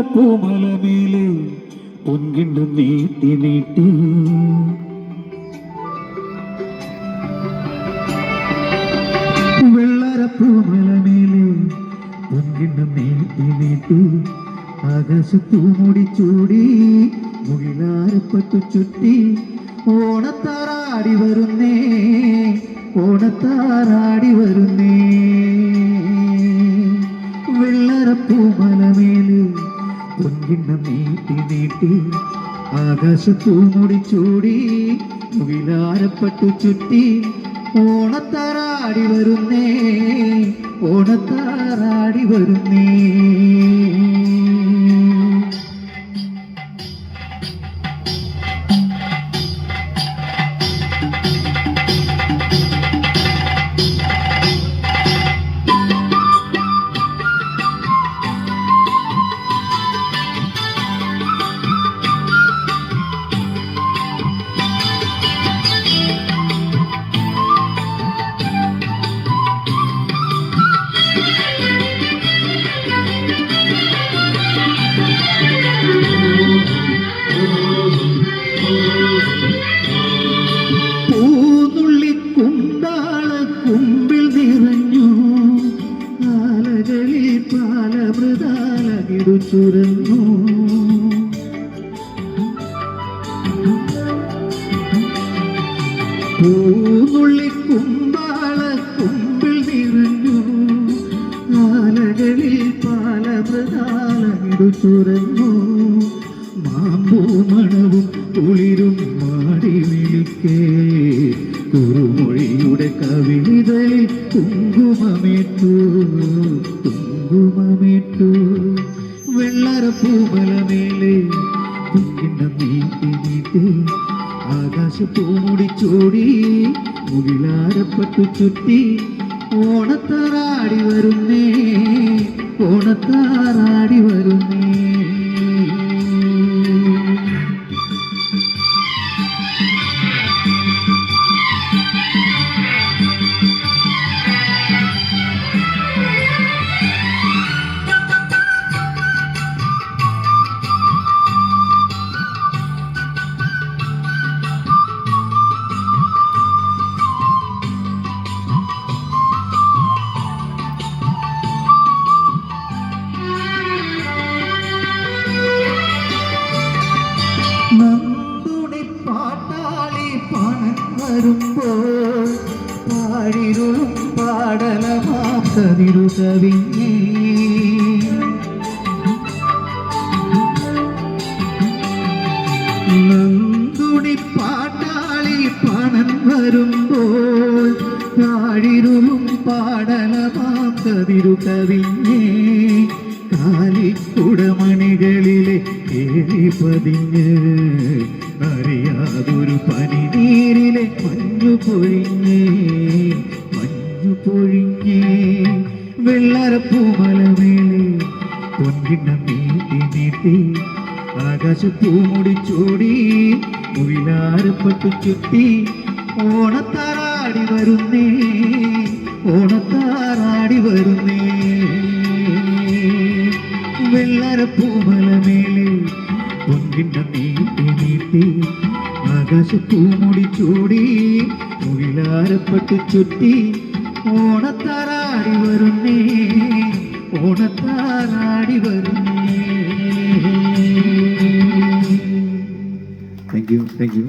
വെള്ളറപ്പൂമലമേലെ പൊൻകിണ്ടും നീട്ടി നീട്ടി. വെള്ളരപ്പൂമലമേലെ പൊൻകിണ്ടും നീട്ടി നീട്ടി. ആകാശത്തു മുടി ചൂടി മുകിലാരപ്പെട്ടു ചുറ്റി. ഓണത്താറാടി വരുന്നേ ഓണത്താറാടി വരുന്നേ. വെള്ളറപ്പൂമലമേൽ പൊൻകിണ്ണം നീട്ടി നീട്ടി ആകാശത്തു ചൂടി മുകിലാരപ്പെട്ടു ചുറ്റി ഓണത്താറാടി വരുന്നേ ഓണത്താറാടി വരുന്നേ. പാലമൃതാലകിടു ചുരന്നു പൂനുള്ളി കുമ്പാള കുമ്പിൽ നിറഞ്ഞു. ആലകളിൽ പാലമൃതാലകിടു ചുരന്നു മാമ്പൂ മണവും കുളിരും മാടി വിളിക്കേ. കുറുമൊഴിയുടെ കുങ്കുമമിട്ടു കുങ്കുമമിട്ടു വെള്ളര വെള്ളറപ്പൂമലമേലെ കുങ്കിണ്ണം നീട്ടി നീട്ടി ആകാശപ്പൂമുടി ചൂടി മുകിലാരപ്പെട്ടു ചുറ്റി. ഓണത്താറാടി വരുന്നേ ഓണത്താറാടി വരുന്നേ. നന്ദുണി പാട്ടാളി പണം വരുമ്പോൾ പാടിരുളും പാടലമാക്കതിരു കവിഞ്ഞേ നന്ദുടി പാട്ടാളി പണം വരുമ്പോൾ പാടിരുളും പാടലമാക്കതിരു കവിഞ്ഞേ കാലിക്കുടമണികളിലെ ഏറി പതിഞ്ഞ് അറിയാതൊരു പനിനീരിലെ മഞ്ഞു പൊഴിഞ്ഞേ മഞ്ഞു പൊഴിഞ്ഞേ വെള്ളരപ്പൂമലമേലെ പൊൻകിണ്ണം നീട്ടി നീട്ടി ആകാശപ്പൂമുടി ചൂടി മുയിലാരപ്പെട്ടു ചുറ്റി ഓണത്താറാടി വരുന്നേ ഓണത്താറാടി വരുന്നേ. വെള്ളരപ്പൂമലമേലെ പൊൻകിണ്ണം നീട്ടി നീട്ടി ആകാശപ്പൂമുടി ചൂടി മുയിലാരപ്പെട്ട് ചുറ്റി ഓണത്താറാടി വരുന്നേ ഓണത്താറാടി വരുന്നേ. Thank you thank you